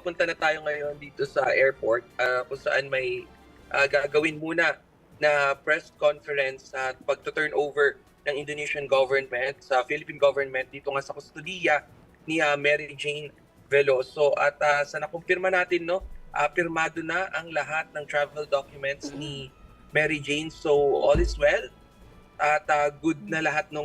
papunta na tayo ngayon dito sa airport ah, kung saan may ah, gagawin muna na press conference at pagto-turn over ng Indonesian government sa Philippine government dito nga sa kustodiya ni ah, Mary Jane Veloso. At ah, sa nakumpirma natin no ah, pirmado na ang lahat ng travel documents ni Mary Jane. So all is well. At ah, good na lahat ng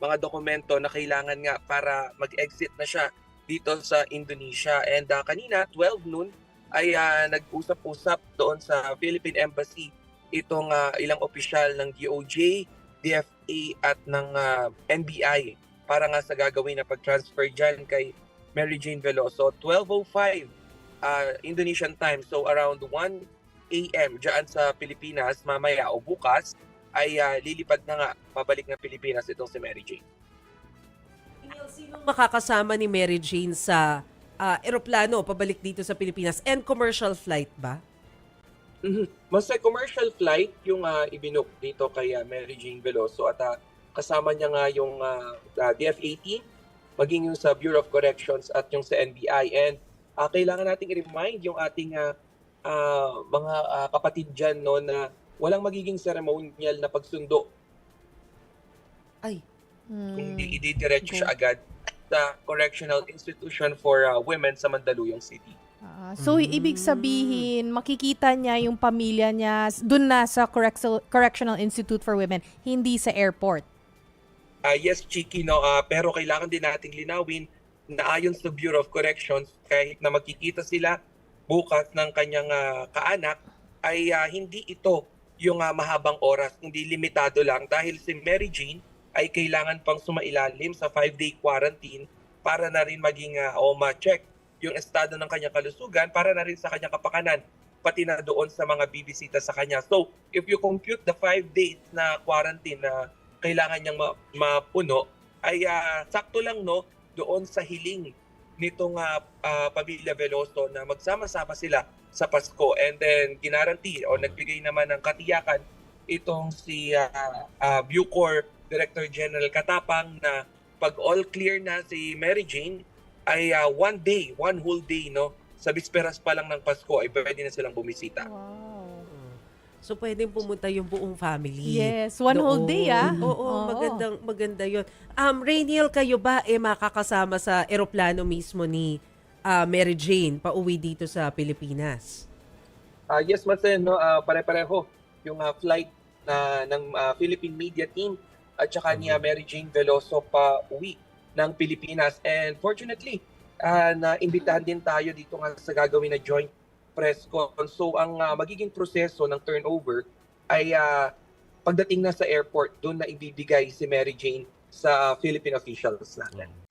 mga dokumento na kailangan nga para mag-exit na siya dito sa Indonesia. And ah, kanina, 12 noon, ay ah, nag-usap-usap doon sa Philippine Embassy itong ah, ilang opisyal ng DOJ, DFA at ng ah, NBI para nga sa gagawin na pag-transfer dyan kay Mary Jane Veloso. 12.05 ah, Indonesian time, so around 1 a.m. dyan sa Pilipinas mamaya o bukas ay ah, lilipad na nga pabalik ng Pilipinas itong si Mary Jane. Neil, sino makakasama ni Mary Jane sa ah, eroplano pabalik dito sa Pilipinas and commercial flight ba? Mhm. Mas a commercial flight yung uh, ibinook dito kay ah, Mary Jane Veloso at ah, kasama niya nga yung ah, ah, DF-18, maging yung sa Bureau of Corrections at yung sa NBI. And ah, kailangan nating i-remind yung ating ah, ah, mga ah, kapatid dyan no, na walang magiging ceremonial na pagsundo Ay, kung Hmm. di ididiretso Okay. siya agad sa Correctional Institution for ah, Women sa Mandaluyong City. Ah, so, ibig sabihin, makikita niya yung pamilya niya dun na sa Correctional, Correctional Institute for Women, hindi sa airport. Ah, yes, Chiki, no, ah, pero kailangan din nating linawin na ayon sa Bureau of Corrections, kahit na magkikita sila bukas ng kanyang ah, kaanak, ay ah, hindi ito yung ah, mahabang oras, hindi limitado lang dahil si Mary Jane ay kailangan pang sumailalim sa five-day quarantine para na rin maging ah, o ma-check yung estado ng kanyang kalusugan para na rin sa kanyang kapakanan pati na doon sa mga bibisita sa kanya. So, if you compute the five days na quarantine na kailangan niyang ma- mapuno, ay ah, sakto lang no doon sa hiling nitong ah, ah, pamilya Veloso na magsama-sama sila sa Pasko. And then, ginaranti o nagbigay naman ng katiyakan itong si ah, ah, Bucor Director General Katapang na pag all clear na si Mary Jane, ay ah, one day, one whole day, no? Sa bisperas pa lang ng Pasko ay pwede na silang bumisita. Wow. so pwedeng pumunta yung buong family. Yes, one whole Doon. day, ah. Oo, Oo. magandang maganda 'yon. Um Rainiel, kayo ba eh makakasama sa eroplano mismo ni ah, Mary Jane pauwi dito sa Pilipinas? Ah, yes, Marcel, no, ah, pare-pareho yung ah, flight na ng ah, Philippine media team at saka ni ah, Mary Jane Veloso pa uwi ng Pilipinas. And fortunately, ah, na-imbitahan din tayo dito nga sa gagawin na joint press con. So ang ah, magiging proseso ng turnover ay ah, pagdating na sa airport, doon na ibibigay si Mary Jane sa Philippine officials natin.